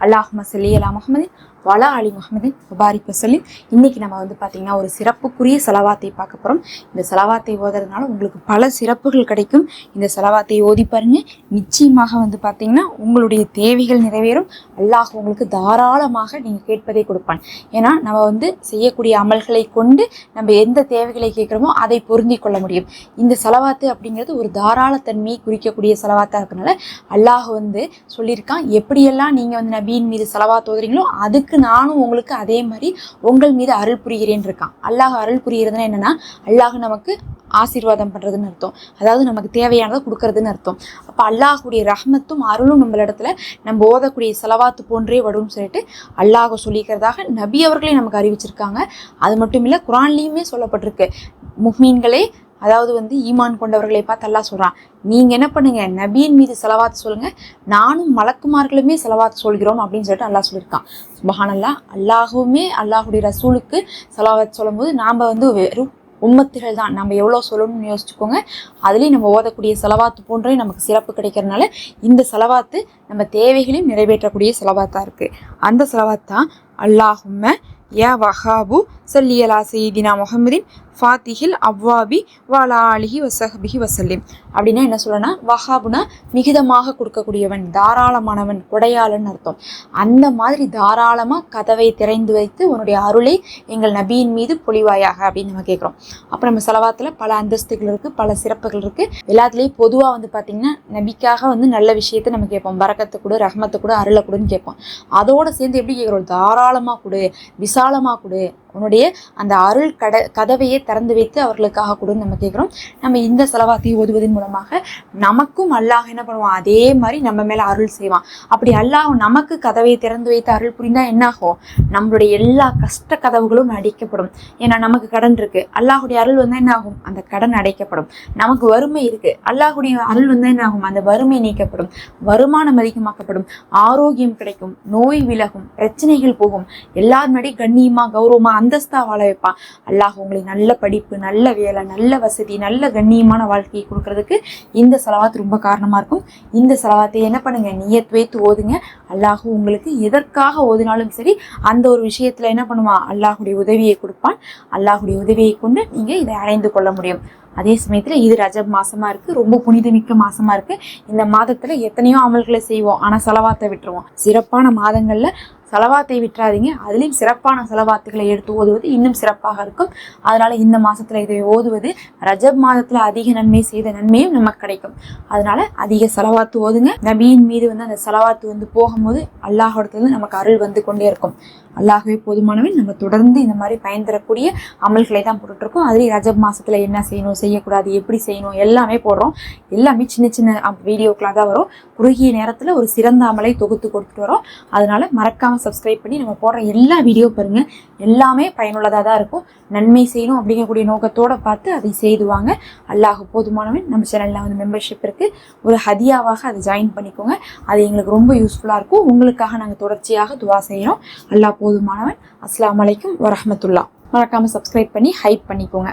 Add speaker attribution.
Speaker 1: அல்லாஹும சல்லி அலா வலா அலி முகமது முபாரிக் சொல்லி இன்னைக்கு நம்ம வந்து பார்த்திங்கன்னா ஒரு சிறப்புக்குரிய செலவாத்தை பார்க்க போகிறோம் இந்த செலவாத்தை ஓதுறதுனால உங்களுக்கு பல சிறப்புகள் கிடைக்கும். இந்த செலவாத்தை ஓதி பாருங்க. நிச்சயமாக வந்து பார்த்திங்கன்னா உங்களுடைய தேவைகள் நிறைவேறும். அல்லாஹ் உங்களுக்கு தாராளமாக நீங்கள் கேட்பதை கொடுப்பான். ஏன்னா நம்ம வந்து செய்யக்கூடிய அமல்களை கொண்டு நம்ம எந்த தேவைகளை கேட்குறோமோ அதை பொருந்தி கொள்ள முடியும். இந்த செலவாத்து அப்படிங்கிறது ஒரு தாராளத்தன்மையை குறிக்கக்கூடிய செலவாத்தாக இருக்கனால அல்லாஹ் வந்து சொல்லியிருக்கான். எப்படியெல்லாம் நீங்கள் வந்து நபியின் மீது செலவா தோதுறீங்களோ அதுக்கு நானும் உங்களுக்கு அதே மாதிரி உங்கள் மீது அருள் புரிகிறேன் இருக்கான். அல்லாஹ் அருள் புரிகிறதுனா என்னன்னா அல்லாஹ் நமக்கு ஆசீர்வாதம் பண்ணுறதுன்னு அர்த்தம். அதாவது நமக்கு தேவையானதை கொடுக்கறதுன்னு அர்த்தம். அப்போ அல்லாஹுடைய ரஹ்மத்தும் அருளும் நம்மளிடத்துல நம்ம ஓதக்கூடிய செலவாத்து போன்றே வரும்னு சொல்லிட்டு அல்லாஹ் சொல்லிக்கிறதாக நபி அவர்களே நமக்கு அறிவிச்சிருக்காங்க. அது மட்டும் இல்லை குரான்லேயுமே சொல்லப்பட்டிருக்கு. முஹ்மீன்களே அதாவது வந்து ஈமான் கொண்டவர்களை பார்த்து அல்லாஹ் சொல்கிறான் நீங்கள் என்ன பண்ணுங்கள் நபியின் மீது செலவாத்து சொல்லுங்கள் நானும் மலக்குமார்களுமே செலவாத்து சொல்கிறோம் அப்படின்னு சொல்லிட்டு அல்லாஹ் சொல்லியிருக்கான். சுபஹானல்லா அல்லாஹுமே அல்லாஹுடைய ரசூலுக்கு செலவாத்து சொல்லும்போது நாம் வந்து வெறும் உம்மத்துகள் தான். நம்ம எவ்வளோ சொல்லணும்னு யோசிச்சுக்கோங்க. அதுலேயும் நம்ம ஓதக்கூடிய செலவாத்து போன்றே நமக்கு சிறப்பு கிடைக்கிறதுனால இந்த செலவாத்து நம்ம தேவைகளையும் நிறைவேற்றக்கூடிய செலவாத்தாக இருக்குது அந்த செலவாத்தான் அல்லாஹுமை அல்லாஹும்ம யா வஹாபு சல்லியலா செய்தினா முகமதின் ஃபாத்திஹில் அவ்வாபி வாலா அலிஹி வசஹபிஹி வசல்லிம் அப்படின்னா என்ன சொல்லணும்னா வஹாபுனா மிகுதமாக கொடுக்கக்கூடியவன் தாராளமானவன் கொடையாளன் அர்த்தம். அந்த மாதிரி தாராளமாக கதவை திறந்து வைத்து உன்னுடைய அருளை எங்கள் நபியின் மீது பொழிவாயாக அப்படின்னு நம்ம கேட்குறோம் அப்போ நம்ம செலவாத்தில் பல அந்தஸ்துகள் இருக்குது பல சிறப்புகள் இருக்குது எல்லாத்துலேயும் பொதுவாக வந்து பார்த்திங்கன்னா நபிக்காக வந்து நல்ல விஷயத்தை நம்ம கேட்போம். பறக்கத்தை கூட ரஹ்மத்தை கூட அருளை கொடுன்னு கேட்போம். அதோடு சேர்ந்து எப்படி கேட்குறோம் தாராளமாக கொடு விசாலமாக கொடு. உன்னுடைய அந்த அருள் கட கதவையே திறந்து வைத்து அவர்களுக்காக கொடுன்னு நம்ம கேட்குறோம் நம்ம இந்த செலவாத்தை ஓதுவதன் மூலமாக நமக்கும் அல்லாஹ் என்ன பண்ணுவான்? அதே மாதிரி நம்ம மேலே அருள் செய்வான். அப்படி அல்லாஹ் நமக்கு கதவை திறந்து வைத்து அருள் புரிந்தா என்னாகும்? நம்மளுடைய எல்லா கஷ்ட கதவுகளும் அடைக்கப்படும். ஏன்னா நமக்கு கடன் இருக்கு. அல்லாஹுடைய அருள் வந்தால் என்ன ஆகும் அந்த கடன் அடைக்கப்படும். நமக்கு வறுமை இருக்கு. அல்லாஹுடைய அருள் வந்தால் என்ன ஆகும் அந்த வறுமை நீக்கப்படும். வருமானம் அதிகமாக்கப்படும். ஆரோக்கியம் கிடைக்கும். நோய் விலகும். பிரச்சனைகள் போகும். எல்லார் முன்னாடி கண்ணியமா கௌரவமா அந்தஸ்தா வாழ வைப்பான். அல்லாஹ் உங்களுக்கு நல்ல படிப்பு நல்ல வேலை நல்ல வசதி நல்ல கண்ணியமான வாழ்க்கையை கொடுக்கறதுக்கு இந்த செலவாத்து ரொம்ப காரணமாக இருக்கும். இந்த செலவாத்தை என்ன பண்ணுங்க? நீயத் வைத்து ஓதுங்க. அல்லாஹ் உங்களுக்கு எதற்காக ஓதினாலும் சரி அந்த ஒரு விஷயத்தில் என்ன பண்ணுவான்? அல்லாஹுடைய உதவியை கொடுப்பான். அல்லாஹுடைய உதவியை கொண்டு நீங்கள் இதை அடைந்து கொள்ள முடியும். அதே சமயத்தில் இது ரஜப் மாதமாக இருக்குது ரொம்ப புனிதமிக்க மாசமாக இருக்குது இந்த மாதத்தில் எத்தனையோ அமல்களை செய்வோம் ஆனால் செலவாத்தை விட்டுருவோம். சிறப்பான மாதங்களில் செலவாத்தை விட்டுறாதீங்க. அதுலேயும் சிறப்பான செலவாத்துகளை எடுத்து ஓதுவது இன்னும் சிறப்பாக இருக்கும். அதனால் இந்த மாதத்தில் இதை ஓதுவது ரஜப் மாதத்தில் அதிக நன்மை செய்த நன்மையும் நமக்கு கிடைக்கும். அதனால அதிக செலவாத்து ஓதுங்க. நபியின் மீது வந்து அந்த செலவாத்து வந்து போகும்போது அல்லாஹோடத்துல நமக்கு அருள் வந்து கொண்டே இருக்கும். அல்லாஹவே போதுமானவன். நம்ம தொடர்ந்து இந்த மாதிரி பயன் தரக்கூடிய அமல்களை தான் போட்டுட்ருக்கோம். அதுலேயும் ரஜப் மாதத்தில் என்ன செய்யணும் செய்யக்கூடாது எப்படி செய்யணும் எல்லாமே போடுறோம். எல்லாமே சின்ன சின்ன வீடியோக்களாக தான் வரும். குறுகிய நேரத்தில் ஒரு சிறந்த அமலை தொகுத்து கொடுத்துட்டு வரோம். அதனால் மறக்காமல் சப்ஸ்கிரைப் பண்ணி நம்ம போடுற எல்லா வீடியோ பாருங்கள் எல்லாமே பயனுள்ளதாக தான் இருக்கும். நன்மை செய்யணும் அப்படிங்கக்கூடிய நோக்கத்தோடு பார்த்து அதை செய்துவாங்க அல்லாஹ் போதுமானவன். நம்ம சேனலில் வந்து மெம்பர்ஷிப் இருக்குது ஒரு ஹதியாவாக அதை ஜாயின் பண்ணிக்கோங்க. அது எங்களுக்கு ரொம்ப யூஸ்ஃபுல்லாக இருக்கும். உங்களுக்காக நாங்கள் தொடர்ச்சியாக துவா செய்கிறோம் அல்லாஹ் போதுமானவன். அஸ்லாம் வலைக்கும் வரமத்துல்லா மறக்காமல் சப்ஸ்கிரைப் பண்ணி ஹைப் பண்ணிக்கோங்க.